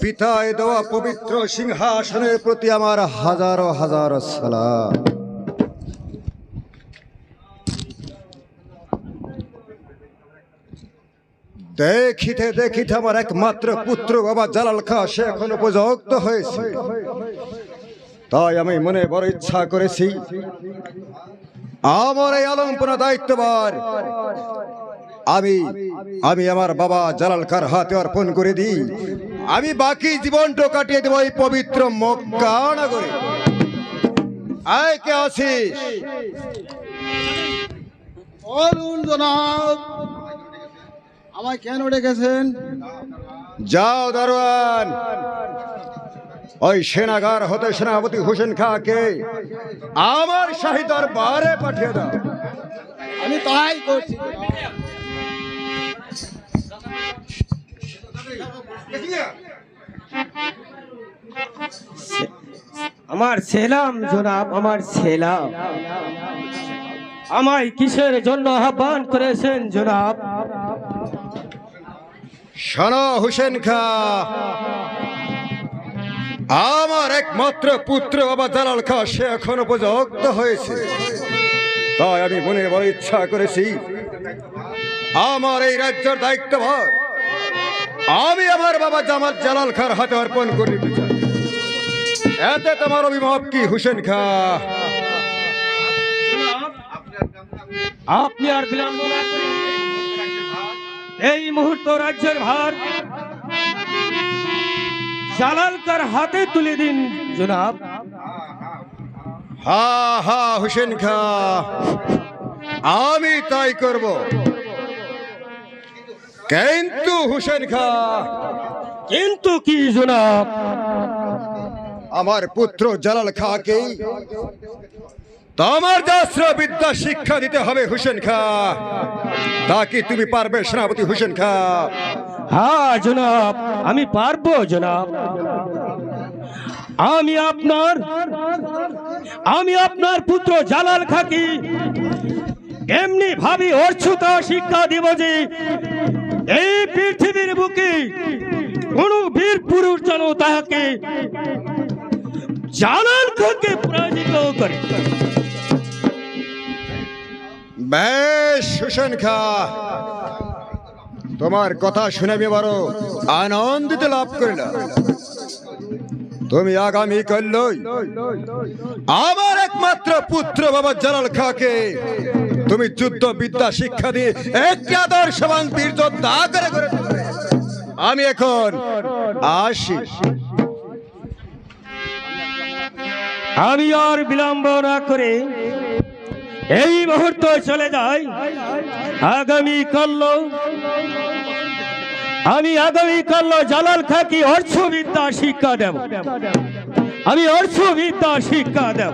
পিতায় দেওয়া পবিত্র সিংহাসনের প্রতি আমার হাজারো হাজার সালাম। দেখিতে দেখিতে আমার একমাত্র পুত্র বাবা জালাল খা, সে এখন উপযুক্ত হয়েছে। তাই আমি মনে বড় ইচ্ছা করেছি, আমার এই আলম্পনা দায়িত্ববার আমি আমি আমার বাবা জালাল খার হাতে অর্পণ করে দিই। আমি বাকি জীবনটা কাটিয়ে দেবো এই পবিত্র মক্কা নগরে। আয় কে বলুন জনাব আমায় কেন ডেকেছেন? যাও দারোয়ান। ওই সেনাগার হতে সেনাপতি হোসেন খাকে আমার শাহী দরবারে পাঠিয়ে দাও। আমি তাই করছি। আমার সেলাম জনাব, আমার সেলাম। আমায় কিসের জন্য আহ্বান করেছেন, জনাব? শোনো হুসেন খা। আমার একমাত্র পুত্র বাবা জালাল খা, সে এখন উপযুক্ত হয়েছে। তাই আমি মনে বড় ইচ্ছা করেছি, আমার এই রাজ্যের দায়িত্বভার আমি আমার বাবা জামাল জালাল খার হাতে অর্পণ করে দিতে চাই এতে তোমার অভিমত কি হুসেন খা? আপনি আর বিলম্ব এই মুহূর্ত রাজ্যের ভার। জালালকার হাতে তুলে দিন জনাব। হা হা হুসেন খা। আমি তাই করব। কিন্তু হুসেন খা। কিন্তু কি জনাব? আমার পুত্র জালাল খাকে তোমার দাস্ত্র বিদ্যা শিক্ষা দিতে হবে হুসেন খা। তা কি তুমি পারবে সেনাপতি হুসেন খা? হ্যাঁ জনাব আমি পারব জনাব। আমি আপনার আমি আপনার পুত্র জালাল খাকি এমনি ভাবি অর্চুতা শিক্ষা দিব যে এই পৃথিবীর বুকে কোন বীর পুরুষ যেন তাহাকে জালাল থেকে পরাজিত করে। বেশ হুসেন খা। তোমার কথা শুনে আমি আনন্দিত লাভ করিলাম। তুমি আগামী কাল্যই আমার একমাত্র পুত্র বাবা জালাল খাকে তুমি যুদ্ধ, বিদ্যা, শিক্ষা দিয়ে একটি আদর্শবান বীর করে আমি এখন আসি। আমি আর বিলম্ব না করে এই মুহূর্ত চলে যাই। আগামী কাল্য আমি আগামী কাল্য জালাল খাকি অর্থবিদ্যা শিক্ষা দেব। আমি অর্থবিদ্যা শিক্ষা দেব।